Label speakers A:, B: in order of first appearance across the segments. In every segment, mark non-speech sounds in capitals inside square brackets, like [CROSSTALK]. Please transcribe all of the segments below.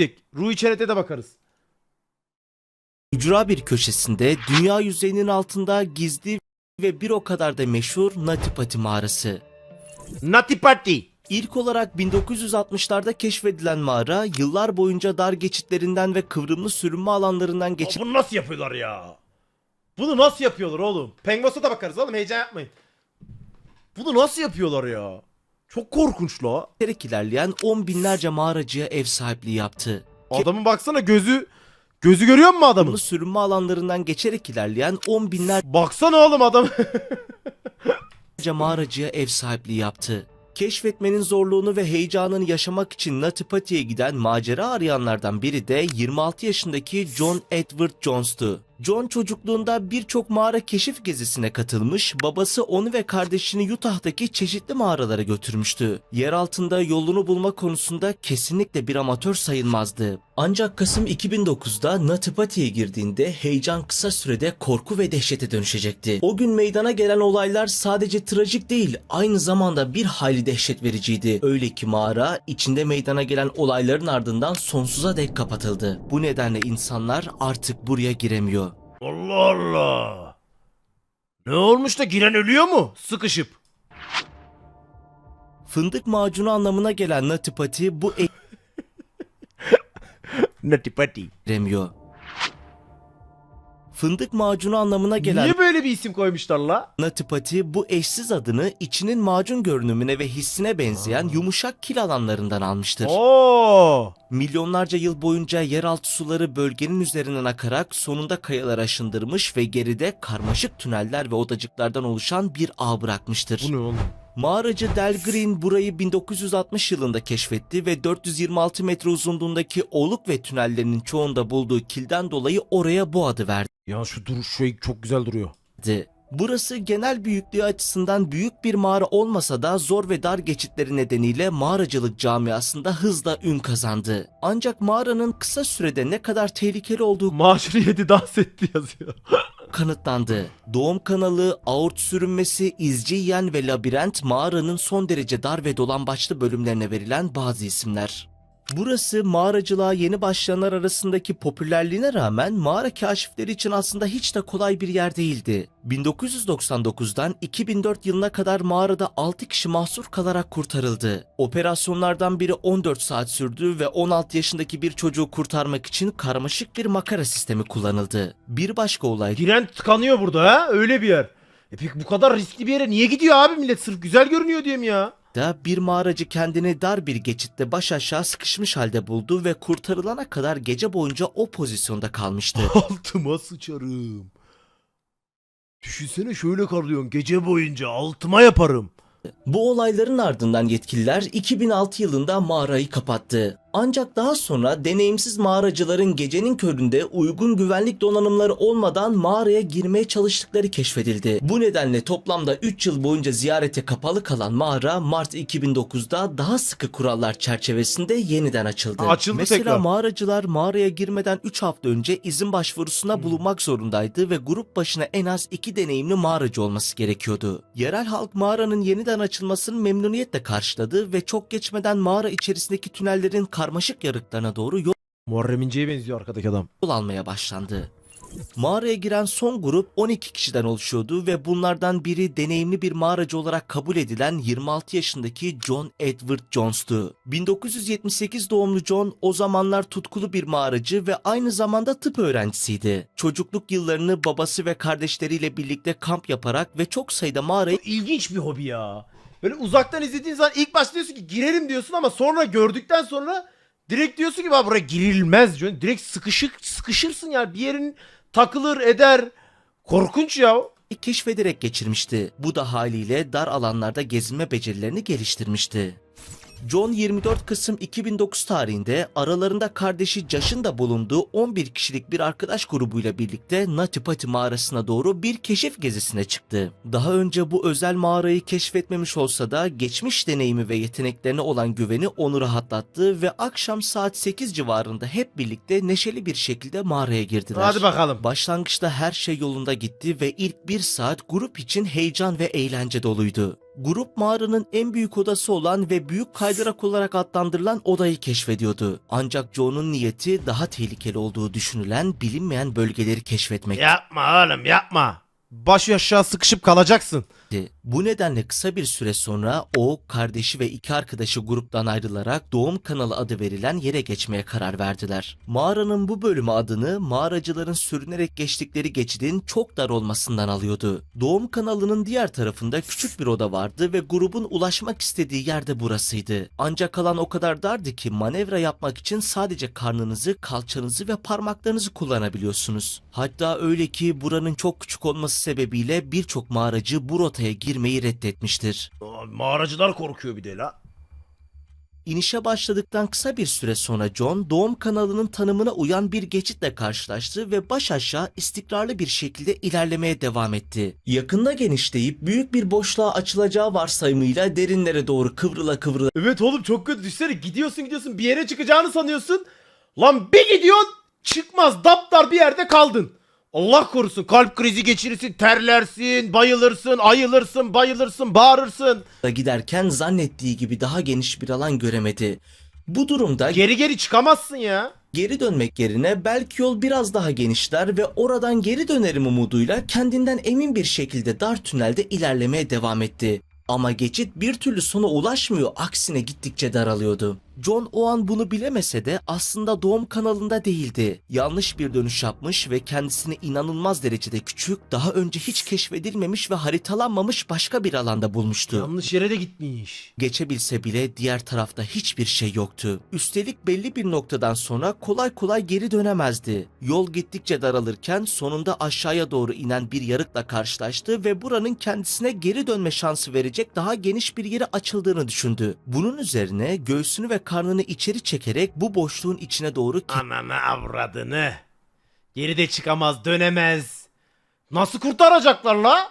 A: tek. Ruhi Çenet'e de bakarız.
B: Ücra bir köşesinde dünya yüzeyinin altında gizli ve bir o kadar da meşhur Natipati mağarası.
A: Natipati.
B: İlk olarak 1960'larda keşfedilen mağara yıllar boyunca dar geçitlerinden ve kıvrımlı sürünme alanlarından geçip
A: Bunu nasıl yapıyorlar ya? Bunu nasıl yapıyorlar oğlum? Pengos'a da bakarız oğlum heyecan yapmayın. Bunu nasıl yapıyorlar ya? Çok korkunç la.
B: geçerek ilerleyen on binlerce mağaracıya ev sahipliği yaptı.
A: Adamın baksana gözü gözü görüyor musun adamın?
B: Kıvrımlı sürünme alanlarından geçerek ilerleyen on binlerce
A: Baksana oğlum adam. [LAUGHS]
B: mağaracıya ev sahipliği yaptı. Keşfetmenin zorluğunu ve heyecanını yaşamak için Natipati'ye giden macera arayanlardan biri de 26 yaşındaki John Edward Jones'tu. John çocukluğunda birçok mağara keşif gezisine katılmış, babası onu ve kardeşini Utah'taki çeşitli mağaralara götürmüştü. Yer altında yolunu bulma konusunda kesinlikle bir amatör sayılmazdı. Ancak Kasım 2009'da Natipati'ye girdiğinde heyecan kısa sürede korku ve dehşete dönüşecekti. O gün meydana gelen olaylar sadece trajik değil, aynı zamanda bir hayli dehşet vericiydi. Öyle ki mağara içinde meydana gelen olayların ardından sonsuza dek kapatıldı. Bu nedenle insanlar artık buraya giremiyor.
A: Allah Allah. Ne olmuş da giren ölüyor mu? Sıkışıp.
B: Fındık macunu anlamına gelen Natipati bu [LAUGHS]
A: Natipati.
B: giremiyor. Fındık macunu anlamına gelen
A: Niye böyle bir isim koymuşlar la?
B: Natipati bu eşsiz adını içinin macun görünümüne ve hissine benzeyen yumuşak kil alanlarından almıştır.
A: Oo.
B: Milyonlarca yıl boyunca yeraltı suları bölgenin üzerinden akarak sonunda kayalar aşındırmış ve geride karmaşık tüneller ve odacıklardan oluşan bir ağ bırakmıştır.
A: Bu ne oğlum?
B: Mağaracı Del Green burayı 1960 yılında keşfetti ve 426 metre uzunluğundaki oluk ve tünellerinin çoğunda bulduğu kilden dolayı oraya bu adı verdi.
A: Ya şu duruş şey çok güzel duruyor.
B: Burası genel büyüklüğü açısından büyük bir mağara olmasa da zor ve dar geçitleri nedeniyle mağaracılık camiasında hızla ün kazandı. Ancak mağaranın kısa sürede ne kadar tehlikeli olduğu
A: Maaşını yedi dans etti yazıyor. [LAUGHS]
B: kanıtlandı. Doğum kanalı, aort sürünmesi, izci yiyen ve labirent mağaranın son derece dar ve dolambaçlı bölümlerine verilen bazı isimler. Burası mağaracılığa yeni başlayanlar arasındaki popülerliğine rağmen mağara kaşifleri için aslında hiç de kolay bir yer değildi. 1999'dan 2004 yılına kadar mağarada 6 kişi mahsur kalarak kurtarıldı. Operasyonlardan biri 14 saat sürdü ve 16 yaşındaki bir çocuğu kurtarmak için karmaşık bir makara sistemi kullanıldı. Bir başka olay
A: Giren tıkanıyor burada ha? Öyle bir yer. E peki bu kadar riskli bir yere niye gidiyor abi millet? Sırf güzel görünüyor diye mi ya?
B: Da bir mağaracı kendini dar bir geçitte baş aşağı sıkışmış halde buldu ve kurtarılana kadar gece boyunca o pozisyonda kalmıştı. [LAUGHS]
A: Altıma sıçarım. Düşünsene şöyle kalıyorsun gece boyunca altıma yaparım.
B: Bu olayların ardından yetkililer 2006 yılında mağarayı kapattı. Ancak daha sonra deneyimsiz mağaracıların gecenin köründe uygun güvenlik donanımları olmadan mağaraya girmeye çalıştıkları keşfedildi. Bu nedenle toplamda 3 yıl boyunca ziyarete kapalı kalan mağara Mart 2009'da daha sıkı kurallar çerçevesinde yeniden açıldı.
A: Açıldı
B: Mesela
A: tekrar.
B: mağaracılar mağaraya girmeden 3 hafta önce izin başvurusuna bulunmak zorundaydı ve grup başına en az 2 deneyimli mağaracı olması gerekiyordu. Yerel halk mağaranın yeniden açılmasını memnuniyetle karşıladı ve çok geçmeden mağara içerisindeki tünellerin karmaşık yarıklarına doğru yol
A: Muharrem İnce'ye benziyor arkadaki adam.
B: almaya başlandı. Mağaraya giren son grup 12 kişiden oluşuyordu ve bunlardan biri deneyimli bir mağaracı olarak kabul edilen 26 yaşındaki John Edward Jones'tu. 1978 doğumlu John o zamanlar tutkulu bir mağaracı ve aynı zamanda tıp öğrencisiydi. Çocukluk yıllarını babası ve kardeşleriyle birlikte kamp yaparak ve çok sayıda mağaraya
A: Bu ilginç bir hobi ya. Böyle uzaktan izlediğin zaman ilk başta diyorsun ki girelim diyorsun ama sonra gördükten sonra direkt diyorsun ki "Bak buraya girilmez diyorsun. Direkt sıkışık sıkışırsın yani bir yerin takılır eder. Korkunç ya.
B: keşfederek geçirmişti. Bu da haliyle dar alanlarda gezinme becerilerini geliştirmişti. John 24 Kasım 2009 tarihinde aralarında kardeşi Josh'ın da bulunduğu 11 kişilik bir arkadaş grubuyla birlikte Natipati mağarasına doğru bir keşif gezisine çıktı. Daha önce bu özel mağarayı keşfetmemiş olsa da geçmiş deneyimi ve yeteneklerine olan güveni onu rahatlattı ve akşam saat 8 civarında hep birlikte neşeli bir şekilde mağaraya girdiler.
A: Hadi bakalım.
B: Başlangıçta her şey yolunda gitti ve ilk bir saat grup için heyecan ve eğlence doluydu. Grup mağaranın en büyük odası olan ve büyük kaydırak olarak adlandırılan odayı keşfediyordu. Ancak John'un niyeti daha tehlikeli olduğu düşünülen bilinmeyen bölgeleri keşfetmek.
A: Yapma oğlum yapma. Baş aşağı sıkışıp kalacaksın.
B: Etti. Bu nedenle kısa bir süre sonra o, kardeşi ve iki arkadaşı gruptan ayrılarak Doğum Kanalı adı verilen yere geçmeye karar verdiler. Mağaranın bu bölümü adını mağaracıların sürünerek geçtikleri geçidin çok dar olmasından alıyordu. Doğum Kanalı'nın diğer tarafında küçük bir oda vardı ve grubun ulaşmak istediği yerde burasıydı. Ancak alan o kadar dardı ki manevra yapmak için sadece karnınızı, kalçanızı ve parmaklarınızı kullanabiliyorsunuz. Hatta öyle ki buranın çok küçük olması sebebiyle birçok mağaracı bu rotaya girmeyi reddetmiştir.
A: Aa, Mağaracılar korkuyor bir de la.
B: İnişe başladıktan kısa bir süre sonra John, doğum kanalının tanımına uyan bir geçitle karşılaştı ve baş aşağı istikrarlı bir şekilde ilerlemeye devam etti. Yakında genişleyip büyük bir boşluğa açılacağı varsayımıyla derinlere doğru kıvrıla kıvrıla
A: Evet oğlum çok kötü düşsene gidiyorsun gidiyorsun bir yere çıkacağını sanıyorsun. Lan bir gidiyorsun çıkmaz daptar bir yerde kaldın. Allah korusun kalp krizi geçirirsin terlersin bayılırsın ayılırsın bayılırsın bağırırsın.
B: giderken zannettiği gibi daha geniş bir alan göremedi. Bu durumda
A: Geri geri çıkamazsın ya.
B: Geri dönmek yerine belki yol biraz daha genişler ve oradan geri dönerim umuduyla kendinden emin bir şekilde dar tünelde ilerlemeye devam etti. Ama geçit bir türlü sona ulaşmıyor, aksine gittikçe daralıyordu. John o an bunu bilemese de aslında doğum kanalında değildi. Yanlış bir dönüş yapmış ve kendisini inanılmaz derecede küçük, daha önce hiç keşfedilmemiş ve haritalanmamış başka bir alanda bulmuştu.
A: Yanlış yere de gitmiş.
B: Geçebilse bile diğer tarafta hiçbir şey yoktu. Üstelik belli bir noktadan sonra kolay kolay geri dönemezdi. Yol gittikçe daralırken sonunda aşağıya doğru inen bir yarıkla karşılaştı ve buranın kendisine geri dönme şansı verecek daha geniş bir yeri açıldığını düşündü. Bunun üzerine göğsünü ve karnını içeri çekerek bu boşluğun içine doğru
A: Ananı avradını. Geri de çıkamaz dönemez. Nasıl kurtaracaklar la?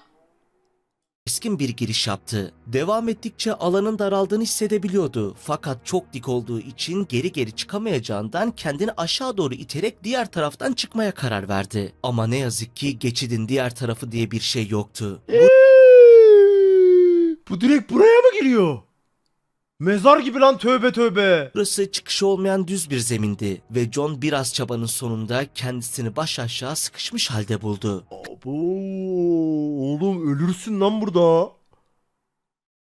B: keskin bir giriş yaptı. Devam ettikçe alanın daraldığını hissedebiliyordu. Fakat çok dik olduğu için geri geri çıkamayacağından kendini aşağı doğru iterek diğer taraftan çıkmaya karar verdi. Ama ne yazık ki geçidin diğer tarafı diye bir şey yoktu.
A: Bu direkt buraya mı giriyor? Mezar gibi lan tövbe tövbe.
B: Burası çıkışı olmayan düz bir zemindi ve John biraz çabanın sonunda kendisini baş aşağı sıkışmış halde buldu.
A: Abo, oğlum ölürsün lan burada.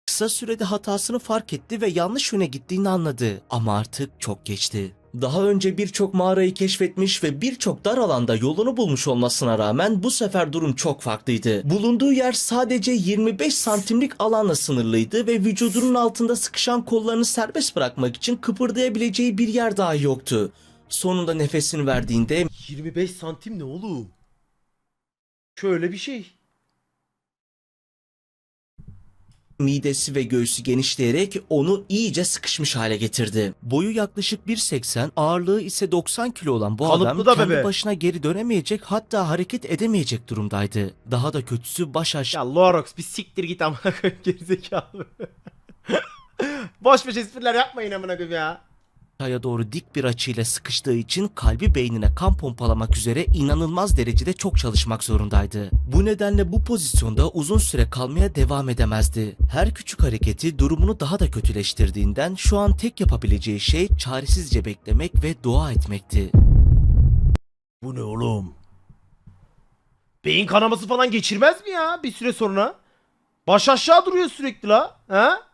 B: Kısa sürede hatasını fark etti ve yanlış yöne gittiğini anladı ama artık çok geçti. Daha önce birçok mağarayı keşfetmiş ve birçok dar alanda yolunu bulmuş olmasına rağmen bu sefer durum çok farklıydı. Bulunduğu yer sadece 25 santimlik alanla sınırlıydı ve vücudunun altında sıkışan kollarını serbest bırakmak için kıpırdayabileceği bir yer daha yoktu. Sonunda nefesini verdiğinde
A: 25 santim ne oğlum? Şöyle bir şey.
B: Midesi ve göğsü genişleyerek onu iyice sıkışmış hale getirdi. Boyu yaklaşık 1.80, ağırlığı ise 90 kilo olan bu
A: Kalıplı
B: adam
A: da
B: kendi
A: bebe.
B: başına geri dönemeyecek hatta hareket edemeyecek durumdaydı. Daha da kötüsü baş aşağı
A: Ya Lorox bir siktir git amına koyayım [LAUGHS] gerizekalı. Boş boş espriler yapmayın amına koyayım ya.
B: Aşağıya doğru dik bir açıyla sıkıştığı için kalbi beynine kan pompalamak üzere inanılmaz derecede çok çalışmak zorundaydı. Bu nedenle bu pozisyonda uzun süre kalmaya devam edemezdi. Her küçük hareketi durumunu daha da kötüleştirdiğinden şu an tek yapabileceği şey çaresizce beklemek ve dua etmekti.
A: Bu ne oğlum? Beyin kanaması falan geçirmez mi ya bir süre sonra? Baş aşağı duruyor sürekli la. Ha?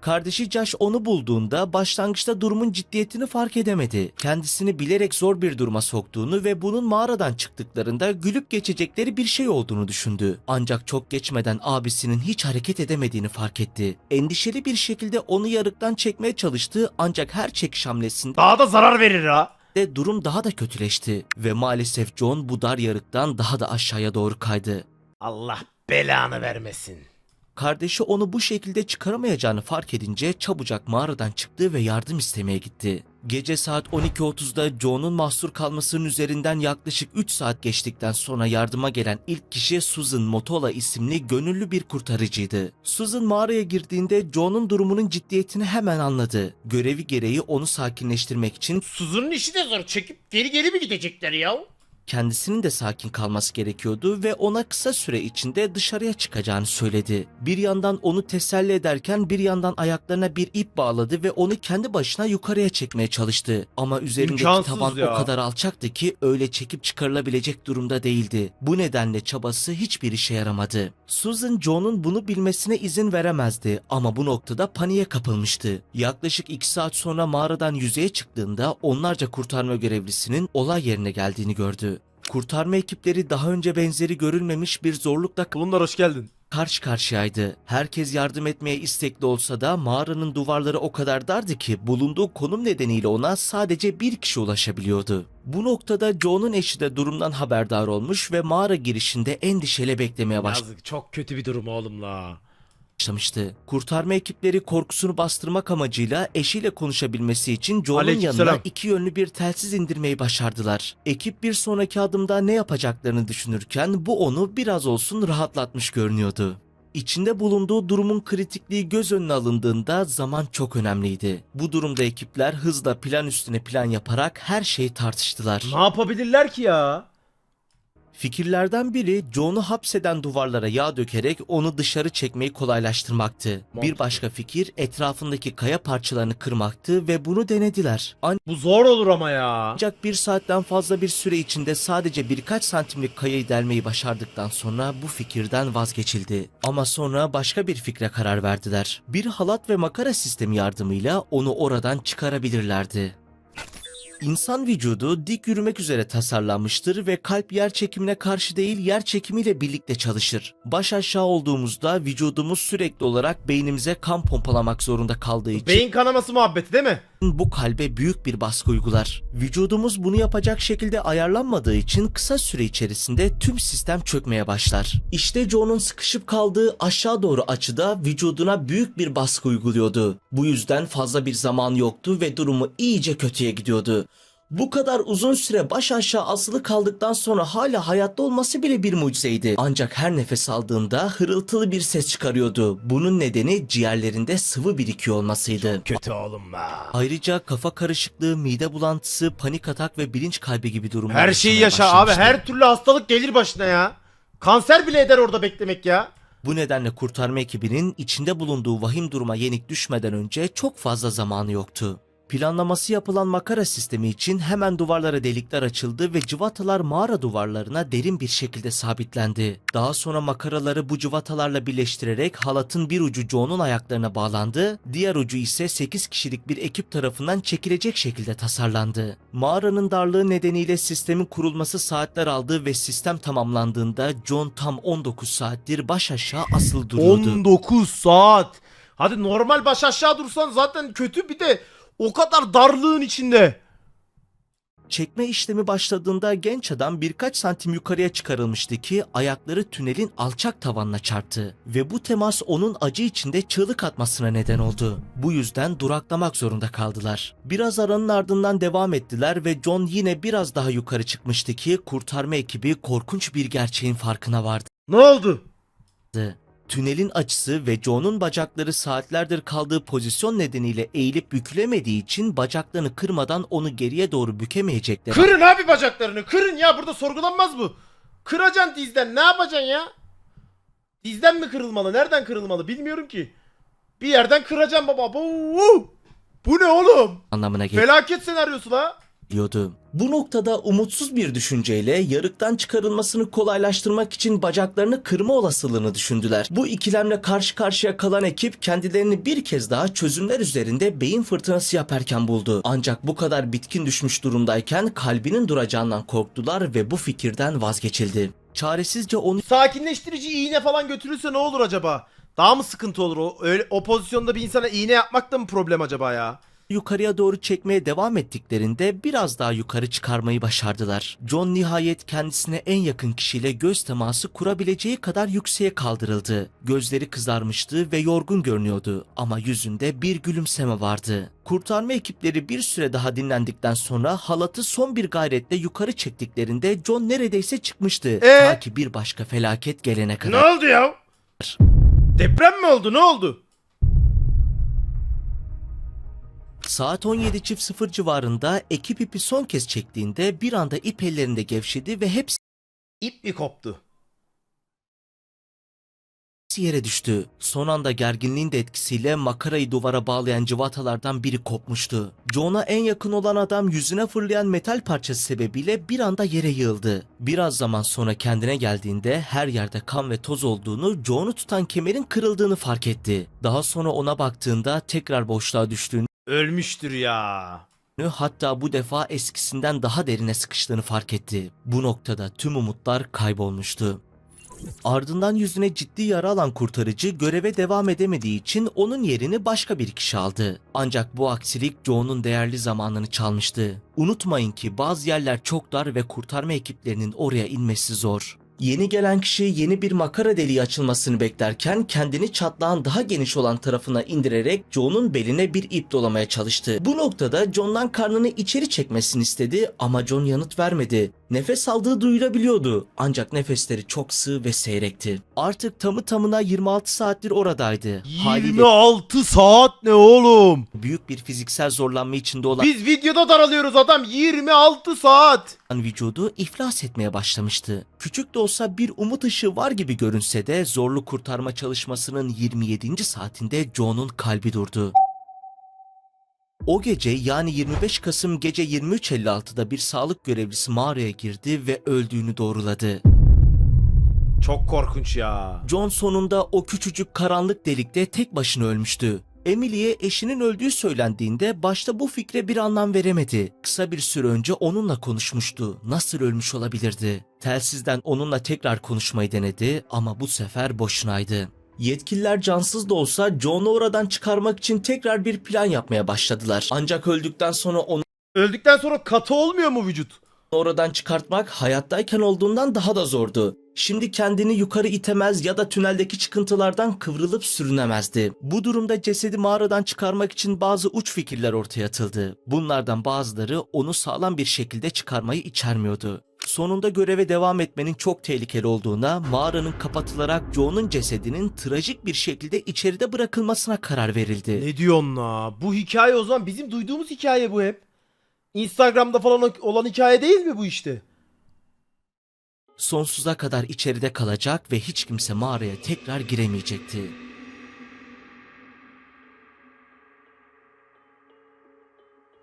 B: Kardeşi Josh onu bulduğunda başlangıçta durumun ciddiyetini fark edemedi. Kendisini bilerek zor bir duruma soktuğunu ve bunun mağaradan çıktıklarında gülüp geçecekleri bir şey olduğunu düşündü. Ancak çok geçmeden abisinin hiç hareket edemediğini fark etti. Endişeli bir şekilde onu yarıktan çekmeye çalıştı ancak her çekiş hamlesinde
A: Daha da zarar verir ha.
B: de durum daha da kötüleşti ve maalesef John bu dar yarıktan daha da aşağıya doğru kaydı.
A: Allah belanı vermesin.
B: Kardeşi onu bu şekilde çıkaramayacağını fark edince çabucak mağaradan çıktı ve yardım istemeye gitti. Gece saat 12.30'da John'un mahsur kalmasının üzerinden yaklaşık 3 saat geçtikten sonra yardıma gelen ilk kişi Susan Motola isimli gönüllü bir kurtarıcıydı. Susan mağaraya girdiğinde John'un durumunun ciddiyetini hemen anladı. Görevi gereği onu sakinleştirmek için
A: Suzunun işi de zor. Çekip geri geri mi gidecekler ya?
B: Kendisinin de sakin kalması gerekiyordu ve ona kısa süre içinde dışarıya çıkacağını söyledi. Bir yandan onu teselli ederken bir yandan ayaklarına bir ip bağladı ve onu kendi başına yukarıya çekmeye çalıştı. Ama üzerindeki
A: İmkansız
B: tavan
A: ya.
B: o kadar alçaktı ki öyle çekip çıkarılabilecek durumda değildi. Bu nedenle çabası hiçbir işe yaramadı. Susan John'un bunu bilmesine izin veremezdi ama bu noktada paniğe kapılmıştı. Yaklaşık 2 saat sonra mağaradan yüzeye çıktığında onlarca kurtarma görevlisinin olay yerine geldiğini gördü. Kurtarma ekipleri daha önce benzeri görülmemiş bir zorlukla
A: Bulunlar hoş geldin.
B: karşı karşıyaydı. Herkes yardım etmeye istekli olsa da mağaranın duvarları o kadar dardı ki bulunduğu konum nedeniyle ona sadece bir kişi ulaşabiliyordu. Bu noktada Joe'nun eşi de durumdan haberdar olmuş ve mağara girişinde endişeyle beklemeye
A: Yazık çok kötü bir durum oğlum la.
B: Başlamıştı. Kurtarma ekipleri korkusunu bastırmak amacıyla eşiyle konuşabilmesi için
A: Aleykümselam.
B: yanına iki yönlü bir telsiz indirmeyi başardılar. Ekip bir sonraki adımda ne yapacaklarını düşünürken bu onu biraz olsun rahatlatmış görünüyordu. İçinde bulunduğu durumun kritikliği göz önüne alındığında zaman çok önemliydi. Bu durumda ekipler hızla plan üstüne plan yaparak her şeyi tartıştılar.
A: Ne yapabilirler ki ya?
B: Fikirlerden biri John'u hapseden duvarlara yağ dökerek onu dışarı çekmeyi kolaylaştırmaktı. Bir başka fikir etrafındaki kaya parçalarını kırmaktı ve bunu denediler.
A: Bu zor olur ama ya.
B: Ancak bir saatten fazla bir süre içinde sadece birkaç santimlik kayayı delmeyi başardıktan sonra bu fikirden vazgeçildi. Ama sonra başka bir fikre karar verdiler. Bir halat ve makara sistemi yardımıyla onu oradan çıkarabilirlerdi. İnsan vücudu dik yürümek üzere tasarlanmıştır ve kalp yer çekimine karşı değil yer çekimiyle birlikte çalışır. Baş aşağı olduğumuzda vücudumuz sürekli olarak beynimize kan pompalamak zorunda kaldığı için
A: Beyin kanaması muhabbeti değil mi?
B: bu kalbe büyük bir baskı uygular. Vücudumuz bunu yapacak şekilde ayarlanmadığı için kısa süre içerisinde tüm sistem çökmeye başlar. İşte Joe'nun sıkışıp kaldığı aşağı doğru açıda vücuduna büyük bir baskı uyguluyordu. Bu yüzden fazla bir zaman yoktu ve durumu iyice kötüye gidiyordu. Bu kadar uzun süre baş aşağı asılı kaldıktan sonra hala hayatta olması bile bir mucizeydi. Ancak her nefes aldığında hırıltılı bir ses çıkarıyordu. Bunun nedeni ciğerlerinde sıvı birikiyor olmasıydı.
A: Kötü oğlum la.
B: Ayrıca kafa karışıklığı, mide bulantısı, panik atak ve bilinç kaybı gibi durumlar
A: Her şeyi
B: yaşamaya
A: yaşa abi.
B: başlamıştı.
A: Her türlü hastalık gelir başına ya. Kanser bile eder orada beklemek ya.
B: Bu nedenle kurtarma ekibinin içinde bulunduğu vahim duruma yenik düşmeden önce çok fazla zamanı yoktu. Planlaması yapılan makara sistemi için hemen duvarlara delikler açıldı ve cıvatalar mağara duvarlarına derin bir şekilde sabitlendi. Daha sonra makaraları bu cıvatalarla birleştirerek halatın bir ucu Joe'nun ayaklarına bağlandı, diğer ucu ise 8 kişilik bir ekip tarafından çekilecek şekilde tasarlandı. Mağaranın darlığı nedeniyle sistemin kurulması saatler aldı ve sistem tamamlandığında John tam 19 saattir baş aşağı asılı duruyordu.
A: 19 saat. Hadi normal baş aşağı dursan zaten kötü bir de o kadar darlığın içinde.
B: Çekme işlemi başladığında genç adam birkaç santim yukarıya çıkarılmıştı ki ayakları tünelin alçak tavanına çarptı ve bu temas onun acı içinde çığlık atmasına neden oldu. Bu yüzden duraklamak zorunda kaldılar. Biraz aranın ardından devam ettiler ve John yine biraz daha yukarı çıkmıştı ki kurtarma ekibi korkunç bir gerçeğin farkına vardı.
A: Ne oldu?
B: Tünelin açısı ve John'un bacakları saatlerdir kaldığı pozisyon nedeniyle eğilip bükülemediği için bacaklarını kırmadan onu geriye doğru bükemeyecekler.
A: Kırın abi bacaklarını. Kırın ya burada sorgulanmaz bu. Kıracaksın dizden. Ne yapacaksın ya? Dizden mi kırılmalı? Nereden kırılmalı? Bilmiyorum ki. Bir yerden kıracaksın baba. Bu, bu ne oğlum?
B: anlamına
A: Felaket senaryosu la.
B: Geliyordu. Bu noktada umutsuz bir düşünceyle yarıktan çıkarılmasını kolaylaştırmak için bacaklarını kırma olasılığını düşündüler. Bu ikilemle karşı karşıya kalan ekip kendilerini bir kez daha çözümler üzerinde beyin fırtınası yaparken buldu. Ancak bu kadar bitkin düşmüş durumdayken kalbinin duracağından korktular ve bu fikirden vazgeçildi. Çaresizce onu
A: Sakinleştirici iğne falan götürülse ne olur acaba? Daha mı sıkıntı olur o? Öyle o pozisyonda bir insana iğne yapmak da mı problem acaba ya?
B: Yukarıya doğru çekmeye devam ettiklerinde biraz daha yukarı çıkarmayı başardılar. John nihayet kendisine en yakın kişiyle göz teması kurabileceği kadar yükseğe kaldırıldı. Gözleri kızarmıştı ve yorgun görünüyordu ama yüzünde bir gülümseme vardı. Kurtarma ekipleri bir süre daha dinlendikten sonra halatı son bir gayretle yukarı çektiklerinde John neredeyse çıkmıştı.
A: Ee?
B: Ta ki bir başka felaket gelene
A: Ne
B: kadar.
A: oldu ya? Deprem mi oldu? Ne oldu?
B: Saat 17.00 civarında ekip ipi son kez çektiğinde bir anda ip ellerinde gevşedi ve hepsi
A: İp mi koptu?
B: yere düştü. Son anda gerginliğin de etkisiyle makarayı duvara bağlayan cıvatalardan biri kopmuştu. John'a en yakın olan adam yüzüne fırlayan metal parçası sebebiyle bir anda yere yığıldı. Biraz zaman sonra kendine geldiğinde her yerde kan ve toz olduğunu, John'u tutan kemerin kırıldığını fark etti. Daha sonra ona baktığında tekrar boşluğa düştüğünü
A: Ölmüştür ya.
B: hatta bu defa eskisinden daha derine sıkıştığını fark etti. Bu noktada tüm umutlar kaybolmuştu. Ardından yüzüne ciddi yara alan kurtarıcı göreve devam edemediği için onun yerini başka bir kişi aldı. Ancak bu aksilik Joe'nun değerli zamanını çalmıştı. Unutmayın ki bazı yerler çok dar ve kurtarma ekiplerinin oraya inmesi zor. Yeni gelen kişi yeni bir makara deliği açılmasını beklerken kendini çatlağın daha geniş olan tarafına indirerek John'un beline bir ip dolamaya çalıştı. Bu noktada John'dan karnını içeri çekmesini istedi ama John yanıt vermedi. Nefes aldığı duyulabiliyordu ancak nefesleri çok sığ ve seyrekti. Artık tamı tamına 26 saattir oradaydı. Haliyle
A: 26 saat ne oğlum?
B: büyük bir fiziksel zorlanma içinde olan
A: Biz videoda daralıyoruz adam 26 saat.
B: vücudu iflas etmeye başlamıştı. Küçük de olsa bir umut ışığı var gibi görünse de zorlu kurtarma çalışmasının 27. saatinde John'un kalbi durdu. O gece yani 25 Kasım gece 23.56'da bir sağlık görevlisi mağaraya girdi ve öldüğünü doğruladı.
A: Çok korkunç ya.
B: John sonunda o küçücük karanlık delikte tek başına ölmüştü. Emily'ye eşinin öldüğü söylendiğinde başta bu fikre bir anlam veremedi. Kısa bir süre önce onunla konuşmuştu. Nasıl ölmüş olabilirdi? Telsizden onunla tekrar konuşmayı denedi ama bu sefer boşunaydı. Yetkililer cansız da olsa John'u oradan çıkarmak için tekrar bir plan yapmaya başladılar. Ancak öldükten sonra onu
A: Öldükten sonra katı olmuyor mu vücut?
B: oradan çıkartmak hayattayken olduğundan daha da zordu. Şimdi kendini yukarı itemez ya da tüneldeki çıkıntılardan kıvrılıp sürünemezdi. Bu durumda cesedi mağaradan çıkarmak için bazı uç fikirler ortaya atıldı. Bunlardan bazıları onu sağlam bir şekilde çıkarmayı içermiyordu. Sonunda göreve devam etmenin çok tehlikeli olduğuna, mağaranın kapatılarak Joe'nun cesedinin trajik bir şekilde içeride bırakılmasına karar verildi.
A: Ne diyorsun la? Bu hikaye o zaman bizim duyduğumuz hikaye bu hep. Instagram'da falan olan hikaye değil mi bu işte?
B: sonsuza kadar içeride kalacak ve hiç kimse mağaraya tekrar giremeyecekti.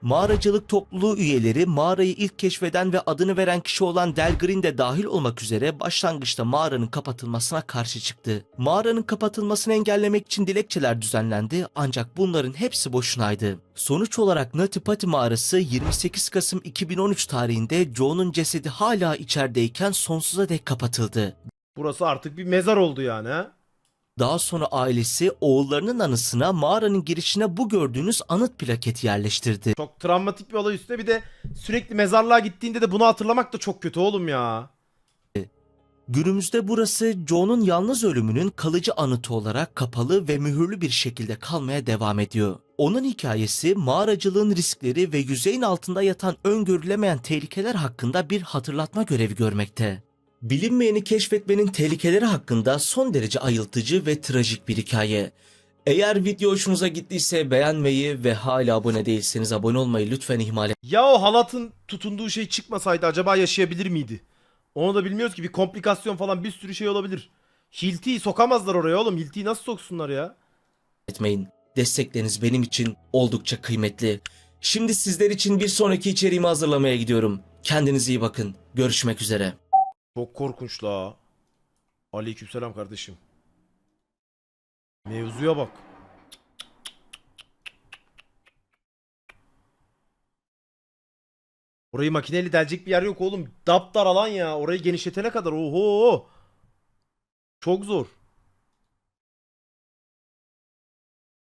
B: Mağaracılık topluluğu üyeleri mağarayı ilk keşfeden ve adını veren kişi olan Del Green de dahil olmak üzere başlangıçta mağaranın kapatılmasına karşı çıktı. Mağaranın kapatılmasını engellemek için dilekçeler düzenlendi ancak bunların hepsi boşunaydı. Sonuç olarak Nati Pati mağarası 28 Kasım 2013 tarihinde Joe'nun cesedi hala içerideyken sonsuza dek kapatıldı.
A: Burası artık bir mezar oldu yani ha.
B: Daha sonra ailesi oğullarının anısına mağaranın girişine bu gördüğünüz anıt plaketi yerleştirdi.
A: Çok travmatik bir olay üstüne bir de sürekli mezarlığa gittiğinde de bunu hatırlamak da çok kötü oğlum ya.
B: Günümüzde burası John'un yalnız ölümünün kalıcı anıtı olarak kapalı ve mühürlü bir şekilde kalmaya devam ediyor. Onun hikayesi mağaracılığın riskleri ve yüzeyin altında yatan öngörülemeyen tehlikeler hakkında bir hatırlatma görevi görmekte. Bilinmeyeni keşfetmenin tehlikeleri hakkında son derece ayıltıcı ve trajik bir hikaye. Eğer video hoşunuza gittiyse beğenmeyi ve hala abone değilseniz abone olmayı lütfen ihmal
A: Ya o halatın tutunduğu şey çıkmasaydı acaba yaşayabilir miydi? Onu da bilmiyoruz ki bir komplikasyon falan bir sürü şey olabilir. Hilti'yi sokamazlar oraya oğlum. Hilti'yi nasıl soksunlar ya?
B: etmeyin. Destekleriniz benim için oldukça kıymetli. Şimdi sizler için bir sonraki içeriğimi hazırlamaya gidiyorum. Kendinize iyi bakın. Görüşmek üzere.
A: Çok korkunç la. Aleykümselam kardeşim. Mevzuya bak. Orayı makineyle delecek bir yer yok oğlum. Daptar alan ya. Orayı genişletene kadar. Oho. Çok zor.